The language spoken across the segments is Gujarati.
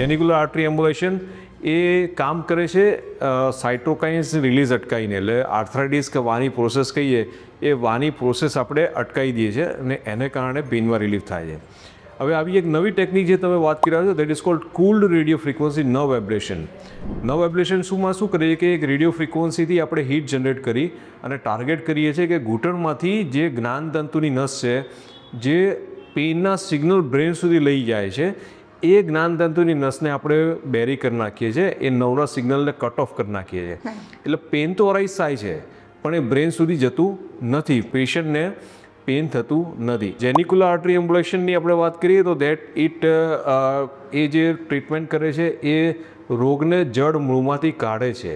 જેનિક્યુલર આર્ટરી એમ્બ્યુલેશન એ કામ કરે છે સાઇટોકાઇન્સ રિલીઝ અટકાવીને. એટલે આર્થરાઇટિસ કે વાની પ્રોસેસ કહીએ, એ વાની પ્રોસેસ આપણે અટકાવી દઈએ છીએ અને એને કારણે પેઇનમાં રિલીફ થાય છે. હવે આવી એક નવી ટેકનિક જે તમે વાત કરી રહ્યા છો that is cold cooled radio frequency nerve ablation nerve ablation શુંમાં શું કરીએ કે એક રેડિયો ફ્રિકવન્સીથી આપણે હીટ જનરેટ કરી અને ટાર્ગેટ કરીએ છીએ કે ઘૂંટણમાંથી જે જ્ઞાનતંતુની નસ છે, જે પેઇનના સિગ્નલ બ્રેન સુધી લઈ જાય છે એ જ્ઞાનતંતુની નસને આપણે બેરી કરી નાખીએ છીએ એ નવરા સિગ્નલને કટ ઓફ કરી નાખીએ છીએ. એટલે પેન તો અરાઈઝ થાય છે પણ એ બ્રેન સુધી જતું નથી. પેશન્ટને પેન થતું નથી. જેનિક્યુલર આર્ટરી એમ્બ્યુલેશનની આપણે વાત કરીએ તો દેટ ઇટ એ જે ટ્રીટમેન્ટ કરે છે એ રોગને જડ મૂળમાંથી કાઢે છે.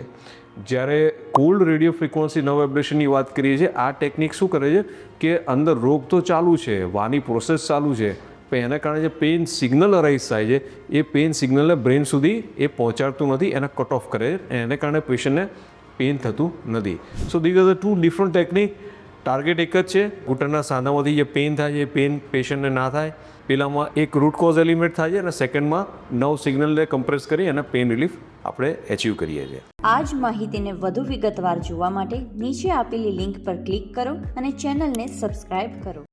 જ્યારે કોલ્ડ રેડિયો ફ્રિકવન્સી નવ એબ્લેશનની વાત કરીએ છીએ આ ટેકનિક શું કરે છે કે અંદર રોગ તો ચાલુ છે વાની પ્રોસેસ ચાલુ છે પણ એના કારણે જે પેઇન સિગ્નલ અરાઇઝ થાય છે, એ પેઇન સિગ્નલને બ્રેન સુધી એ પહોંચાડતું નથી, એને કટ ઓફ કરે છે એને કારણે પેશન્ટને પેઇન થતું નથી. So these are two different technique target એક જ છે, ઘૂંટણના સાંધામાંથી જે પેઇન થાય છે, એ પેઇન પેશન્ટને ના થાય. પેલામાં એક રૂટ કોઝ એલિમેન્ટ થાય છે અને સેકન્ડમાં નવ સિગ્નલને કમ્પ્રેસ કરી અને પેઇન રિલીફ આપણે એચીવ કરીએ છીએ. આ જ માહિતીને વધુ વિગતવાર જોવા માટે નીચે આપેલી લિંક પર ક્લિક કરો અને ચેનલને સબસ્ક્રાઇબ કરો.